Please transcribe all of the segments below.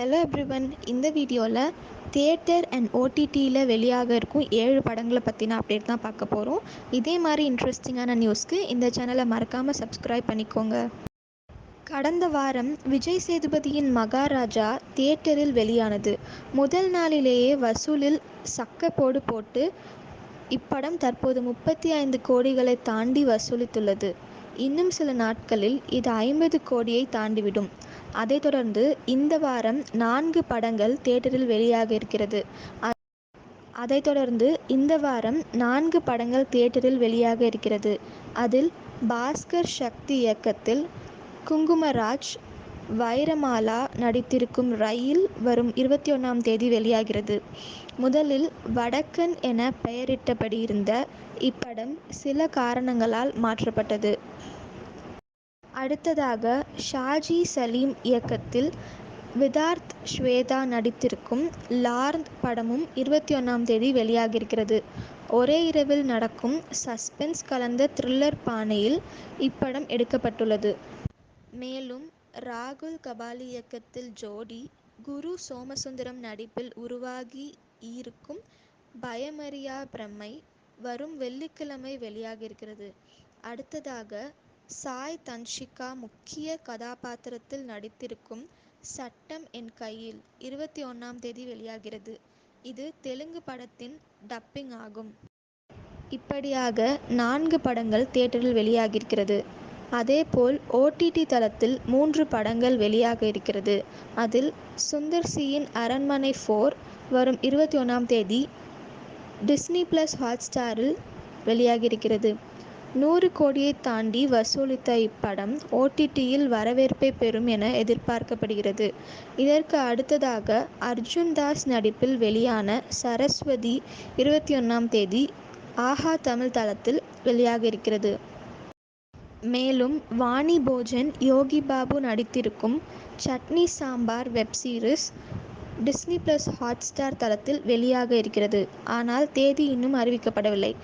Hello everyone இந்த வீடியோவில் theatre and ஓடிடியில் வெளியாக இருக்கும் ஏழு படங்களை பற்றின அப்டேட் தான் பார்க்க போகிறோம் இதே மாதிரி இன்ட்ரெஸ்டிங்கான நியூஸ்க்கு இந்த சேனலை மறக்காமல் சப்ஸ்கிரைப் பண்ணிக்கோங்க. கடந்த வாரம் விஜய் சேதுபதியின் மகாராஜா தியேட்டரில் வெளியானது. முதல் நாளிலேயே வசூலில் சக்கப்போடு போட்டு இப்படம் தற்போது முப்பத்தி ஐந்து கோடிகளை தாண்டி வசூலித்துள்ளது. இன்னும் சில நாட்களில் இது ஐம்பது கோடியை தாண்டிவிடும். அதைத் தொடர்ந்து இந்த வாரம் நான்கு படங்கள் தியேட்டரில் வெளியாக இருக்கிறது. அதைத் தொடர்ந்து இந்த வாரம் நான்கு படங்கள் தியேட்டரில் வெளியாக இருக்கிறது. அதில் பாஸ்கர் சக்தி இயக்கத்தில் குங்குமராஜ் வைரமாலா நடித்திருக்கும் ரயில் வரும் இருபத்தி ஒன்றாம் தேதி வெளியாகிறது. முதலில் வடக்கன் என பெயரிட்டபடி இருந்த இப்படம் சில காரணங்களால் மாற்றப்பட்டது. அடுத்ததாக ஷாஜி சலீம் இயக்கத்தில் விதார்த் ஸ்வேதா நடித்திருக்கும் லார்ந்த் படமும் இருபத்தி ஒன்றாம் தேதி வெளியாகிருக்கிறது ஒரே இரவில் நடக்கும் சஸ்பென்ஸ் கலந்த த்ரில்லர் பாணியில் இப்படம் எடுக்கப்பட்டுள்ளது. மேலும் ராகுல் கபாலி இயக்கத்தில் ஜோடி குரு சோமசுந்தரம் நடிப்பில் உருவாகி இருக்கும் பயமறியா பிரமை வரும் வெள்ளிக்கிழமை வெளியாகிருக்கிறது அடுத்ததாக சாய் தன்ஷிகா முக்கிய கதாபாத்திரத்தில் நடித்திருக்கும் சட்டம் என் கையில் இருபத்தி ஒன்றாம் தேதி வெளியாகிறது. இது தெலுங்கு படத்தின் டப்பிங் ஆகும். இப்படியாக நான்கு படங்கள் தியேட்டரில் வெளியாகிருக்கிறது அதேபோல் ஓடிடி தளத்தில் மூன்று படங்கள் வெளியாக இருக்கிறது. அதில் சுந்தர் சியின் அரண்மனை ஃபோர் வரும் இருபத்தி ஒன்றாம் தேதி டிஸ்னி ப்ளஸ் ஹாட்ஸ்டாரில் வெளியாகியிருக்கிறது நூறு கோடியை தாண்டி வசூலித்த இப்படம் ஓடிடியில் வரவேற்பை பெறும் என எதிர்பார்க்கப்படுகிறது. இதற்கு அடுத்ததாக அர்ஜுன் தாஸ் நடிப்பில் வெளியான சரஸ்வதி இருபத்தி ஒன்றாம் தேதி ஆஹா தமிழ் தளத்தில் வெளியாக இருக்கிறது. மேலும் Vani Bhojan Yogi Babu நடித்திருக்கும் Chutney Sambar web series Disney plus Hotstar தளத்தில் வெளியாக இருக்கிறது. ஆனால் தேதி இன்னும் அறிவிக்கப்படவில்லை.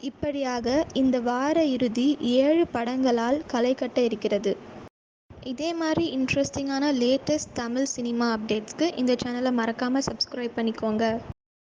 இப்படியாக இந்த வார இறுதி ஏழு படங்களால் களை கட்ட இருக்கிறது. இதே மாதிரி இன்ட்ரெஸ்டிங்கான லேட்டஸ்ட் தமிழ் சினிமா அப்டேட்ஸ்க்கு இந்த சேனலை மறக்காமல் சப்ஸ்கிரைப் பண்ணிக்கோங்க.